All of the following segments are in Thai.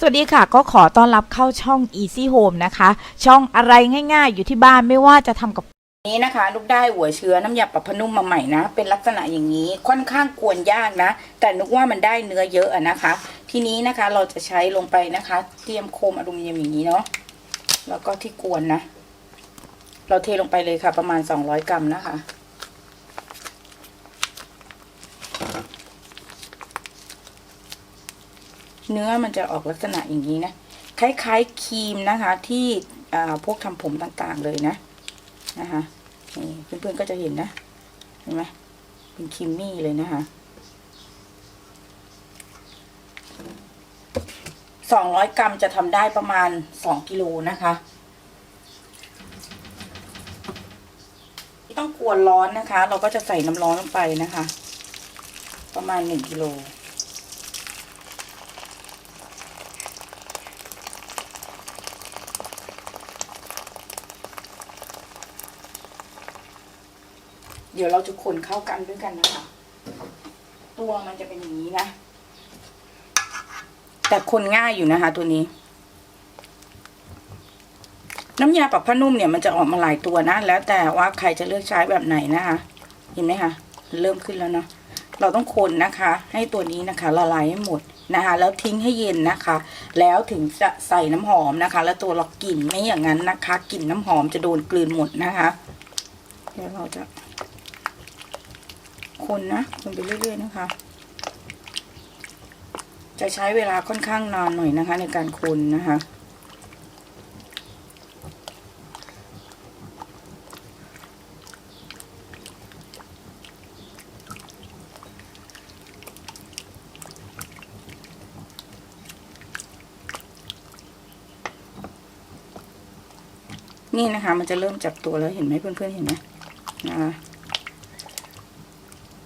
สวัสดีค่ะก็ขอต้อนรับเข้าช่อง Easy Home นะคะ ช่องอะไรง่ายๆ อยู่ที่บ้านไม่ว่าจะทำกับนี้นะคะลูกได้หัวเชื้อน้ำยาปรับผ้านุ่มมาใหม่นะ เป็นลักษณะอย่างนี้ค่อนข้างกวนยากนะ แต่นึกว่ามันได้เนื้อเยอะอะนะคะ ทีนี้นะคะเราจะใช้ลงไปนะคะ เตรียมโคมอลูมิเนียมอย่างนี้เนาะแล้วก็ที่กวนนะ เราเทลงไปเลยค่ะ ประมาณ 200 กรัมนะคะ เนื้อมันจะออกลักษณะอย่างนี้นะ คล้ายๆครีมนะคะที่พวกทำผมต่างๆเลยนะนะคะนี่เพื่อนๆก็จะเห็นนะเห็นไหมเป็นครีมมี่เลยนะคะสองร้อยกรัมจะทำได้ประมาณสองกิโลนะคะต้องกวนร้อนนะคะ เราก็จะใส่น้ำร้อนลงไปนะคะ ประมาณหนึ่งกิโล เดี๋ยวเราจะคนเข้ากันด้วยกันนะคะ ตัวมันจะเป็นอย่างนี้นะ แต่คนง่ายอยู่นะคะ ตัวนี้ น้ำยาปรับผ้านุ่มเนี่ยมันจะออกมาหลายตัวนะ แล้วแต่ว่าใครจะเลือกใช้แบบไหนนะคะ เห็นไหมคะ เริ่มขึ้นแล้วเนาะ เราต้องคนนะคะ ให้ตัวนี้นะคะละลายให้หมดนะคะแล้วทิ้งให้เย็นนะคะ แล้วถึงจะใส่น้ำหอมนะคะ แล้วตัวเรากลิ่นไม่อย่างนั้นนะคะกลิ่นน้ำหอมจะโดนกลืนหมดนะคะ เดี๋ยวเราจะ คนนะ คนไปเรื่อยๆนะคะ จะใช้เวลาค่อนข้างนานหน่อยนะคะ ในการคนนะคะนี่นะคะ มันจะเริ่มจับตัวแล้วเห็นไหมเพื่อนๆเห็นไหมนะคะ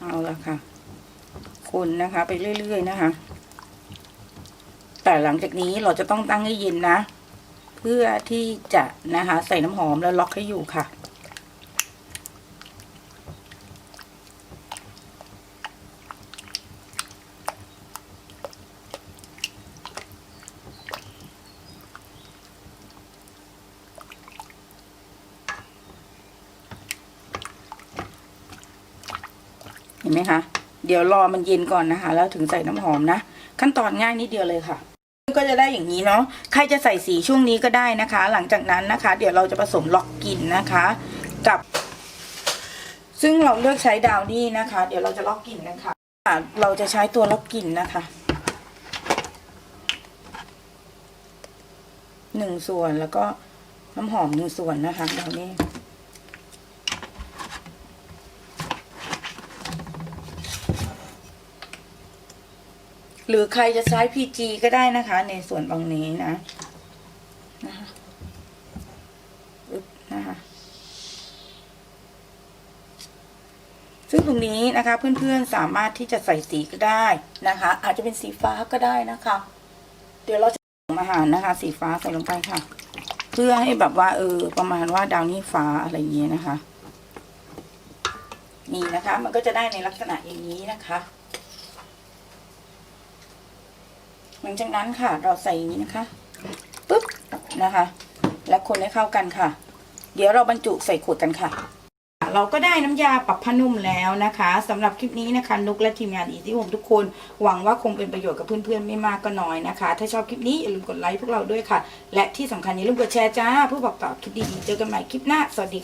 เอาละค่ะ คนนะคะ ไปเรื่อยๆนะคะ แต่หลังจากนี้เราจะต้องตั้งให้เย็นนะ เพื่อที่จะนะคะ ใส่น้ำหอมแล้วล็อกให้อยู่ค่ะ ไหมคะ เดี๋ยวรอมันเย็นก่อนนะคะ แล้วถึงใส่น้ำหอมนะ ขั้นตอนง่ายนิดเดียวเลยค่ะ ก็จะได้อย่างนี้เนาะ ใครจะใส่สีช่วงนี้ก็ได้นะคะ หลังจากนั้นนะคะ เดี๋ยวเราจะผสมล็อกกลิ่นนะคะ กับ ซึ่งเราเลือกใช้ดาวนี่นะคะ เดี๋ยวเราจะล็อกกลิ่นนะคะ เราจะใช้ตัวล็อกกลิ่นนะคะหนึ่งส่วนแล้วก็น้ำหอมหนึ่งส่วนนะคะดาวนี่ หรือใครจะใช้ PG ก็ได้นะคะ ในส่วนตรงนี้นะนะคะอึบนะคะซึ่งตรงนี้นะคะเพื่อนๆสามารถที่จะใส่สีก็ได้นะคะ อาจจะเป็นสีฟ้าก็ได้นะคะ เดี๋ยวเราจะผสมอาหารนะคะ สีฟ้าใส่ลงไปค่ะ เพื่อให้แบบว่าเออประมาณว่าดาวนี่ฟ้าอะไรอย่างเงี้ยนะคะ นี่นะคะ มันก็จะได้ในลักษณะอย่างนี้นะคะ หลังจากนั้นค่ะ เราใส่อย่างนี้นะคะปุ๊บนะคะ และคนให้เข้ากันค่ะ เดี๋ยวเราบรรจุใส่ขวดกันค่ะ เราก็ได้น้ำยาปรับผ้านุ่มแล้วนะคะสำหรับคลิปนี้นะคะนุกและทีมงานอีที่ผมทุกคนหวังว่าคงเป็นประโยชน์กับเพื่อนๆไม่มากก็น้อยนะคะ ถ้าชอบคลิปนี้อย่าลืมกดไลค์พวกเราด้วยค่ะ และที่สำคัญอย่าลืมกดแชร์จ้าเพื่อบอกต่อคลิปดีๆเจอกันใหม่คลิปหน้าสวัสดีค่ะ